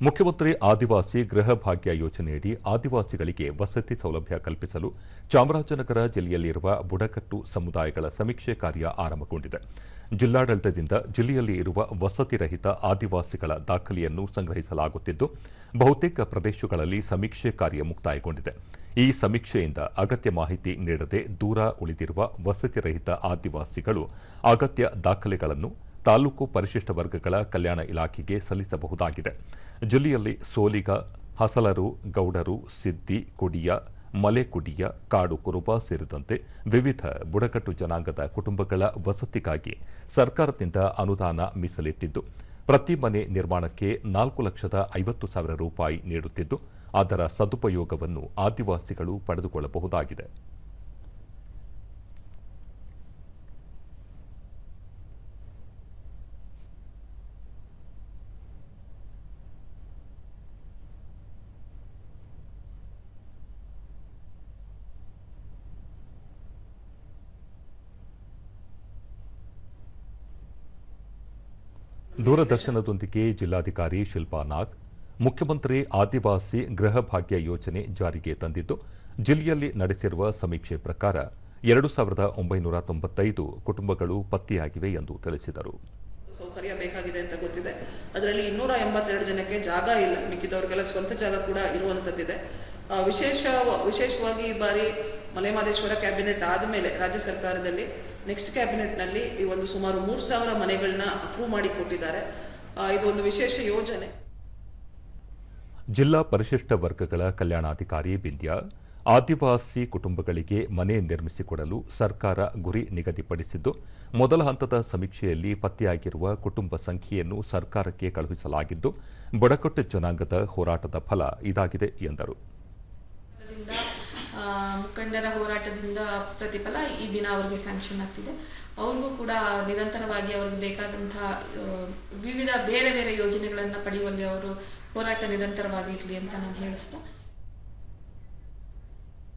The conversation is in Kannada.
ಮುಖ್ಯಮಂತ್ರಿ ಆದಿವಾಸಿ ಗೃಹ ಭಾಗ್ಯ ಯೋಜನೆಯಡಿ ಆದಿವಾಸಿಗಳಿಗೆ ವಸತಿ ಸೌಲಭ್ಯ ಕಲ್ಪಿಸಲು ಚಾಮರಾಜನಗರ ಜಿಲ್ಲೆಯಲ್ಲಿರುವ ಬುಡಕಟ್ಟು ಸಮುದಾಯಗಳ ಸಮೀಕ್ಷೆ ಕಾರ್ಯ ಆರಂಭಗೊಂಡಿದೆ. ಜಿಲ್ಲಾಡಳಿತದಿಂದ ಜಿಲ್ಲೆಯಲ್ಲಿ ಇರುವ ವಸತಿ ರಹಿತ ಆದಿವಾಸಿಗಳ ದಾಖಲೆಯನ್ನು ಸಂಗ್ರಹಿಸಲಾಗುತ್ತಿದ್ದು, ಬಹುತೇಕ ಪ್ರದೇಶಗಳಲ್ಲಿ ಸಮೀಕ್ಷೆ ಕಾರ್ಯ ಮುಕ್ತಾಯಗೊಂಡಿದೆ. ಈ ಸಮೀಕ್ಷೆಯಿಂದ ಅಗತ್ಯ ಮಾಹಿತಿ ನೀಡದೆ ದೂರ ಉಳಿದಿರುವ ವಸತಿ ರಹಿತ ಆದಿವಾಸಿಗಳು ಅಗತ್ಯ ದಾಖಲೆಗಳನ್ನು ತಾಲೂಕು ಪರಿಶಿಷ್ಟ ವರ್ಗಗಳ ಕಲ್ಯಾಣ ಇಲಾಖೆಗೆ ಸಲ್ಲಿಸಬಹುದಾಗಿದೆ. ಜಿಲ್ಲೆಯಲ್ಲಿ ಸೋಲಿಗ, ಹಸಲರು, ಗೌಡರು, ಸಿದ್ದಿ, ಕುಡಿಯ, ಮಲೆಕುಡಿಯ, ಕಾಡು ಕುರುಬ ಸೇರಿದಂತೆ ವಿವಿಧ ಬುಡಕಟ್ಟು ಜನಾಂಗದ ಕುಟುಂಬಗಳ ವಸತಿಗಾಗಿ ಸರ್ಕಾರದಿಂದ ಅನುದಾನ ಮೀಸಲಿಟ್ಟಿದ್ದು. ಪ್ರತಿ ಮನೆ ನಿರ್ಮಾಣಕ್ಕೆ ನಾಲ್ಕು ಲಕ್ಷದ ಐವತ್ತು ಸಾವಿರ ರೂಪಾಯಿ ನೀಡುತ್ತಿದ್ದು, ಅದರ ಸದುಪಯೋಗವನ್ನು ಆದಿವಾಸಿಗಳು ಪಡೆದುಕೊಳ್ಳಬಹುದಾಗಿದೆ. ದೂರದರ್ಶನದೊಂದಿಗೆ ಜಿಲ್ಲಾಧಿಕಾರಿ ಶಿಲ್ಪಾ ನಾಗ್ ಮುಖ್ಯಮಂತ್ರಿ ಆದಿವಾಸಿ ಗೃಹ ಭಾಗ್ಯ ಯೋಜನೆ ಜಾರಿಗೆ ತಂದಿದ್ದು ಜಿಲ್ಲೆಯಲ್ಲಿ ನಡೆಸಿರುವ ಸಮೀಕ್ಷೆ ಪ್ರಕಾರ ಎರಡು ಸಾವಿರದ ಒಂಬೈನೂರ ತೊಂಬತ್ತೈದು ಕುಟುಂಬಗಳು ಪತ್ತೆಯಾಗಿವೆ ಎಂದು ತಿಳಿಸಿದರು. ಸೌಕರ್ಯ ಬೇಕಾಗಿದೆ ಅಂತ ಗೊತ್ತಿದೆ. ಅದರಲ್ಲಿ ಇನ್ನೂರ ಎಂಬತ್ತೆರಡು ಜನಕ್ಕೆ ಜಾಗ ಇಲ್ಲ. ಮಿಕ್ಕಿದವ್ರಿಗೆಲ್ಲ ಸ್ವಂತ ಜಾಗ ಕೂಡ ಇರುವಂಥದ್ದಿದೆ ಆ, ವಿಶೇಷ ವಿಶೇಷವಾಗಿ ಈ ಬಾರಿ ಮಲೆಮಾದೇಶ್ವರ ಕ್ಯಾಬಿನೆಟ್ ಆದಮೇಲೆ ರಾಜ್ಯ ಸರ್ಕಾರದಲ್ಲಿ ನೆಕ್ಸ್ಟ್ ಕ್ಯಾಬಿನೆಟ್ನಲ್ಲಿ ಈ ಒಂದು ಸುಮಾರು ಮೂರು ಸಾವಿರ ಮನೆಗಳನ್ನ ಅಪ್ರೂವ್ ಮಾಡಿ ಕೊಟ್ಟಿದ್ದಾರೆ. ಇದು ಒಂದು ವಿಶೇಷ ಯೋಜನೆ. ಜಿಲ್ಲಾ ಪರಿಶಿಷ್ಟ ವರ್ಗಗಳ ಕಲ್ಯಾಣಾಧಿಕಾರಿ ಬಿಂದ್ಯ ಆದಿವಾಸಿ ಕುಟುಂಬಗಳಿಗೆ ಮನೆ ನಿರ್ಮಿಸಿಕೊಡಲು ಸರ್ಕಾರ ಗುರಿ ನಿಗದಿಪಡಿಸಿದ್ದು, ಮೊದಲ ಹಂತದ ಸಮೀಕ್ಷೆಯಲ್ಲಿ ಪತ್ತೆಯಾಗಿರುವ ಕುಟುಂಬ ಸಂಖ್ಯೆಯನ್ನು ಸರ್ಕಾರಕ್ಕೆ ಕಳುಹಿಸಲಾಗಿದ್ದು, ಬುಡಕಟ್ಟು ಜನಾಂಗದ ಹೋರಾಟದ ಫಲ ಇದಾಗಿದೆ ಎಂದರು. ಮುಖಂಡರ ಹೋರಾಟದಿಂದ ಪ್ರತಿಫಲ ಈ ದಿನ ಅವ್ರಿಗೆ ಸ್ಯಾಂಕ್ಷನ್ ಆಗ್ತಿದೆ. ಅವ್ರಿಗೂ ಕೂಡ ನಿರಂತರವಾಗಿ ಅವ್ರಿಗೆ ಬೇಕಾದಂತಹ ವಿವಿಧ ಬೇರೆ ಬೇರೆ ಯೋಜನೆಗಳನ್ನು ಪಡೆಯುವಲ್ಲಿ ಅವರು ಹೋರಾಟ ನಿರಂತರವಾಗಿ ಇರಲಿ ಅಂತ ನಾನು ಹೇಳಿಸ್ತಾ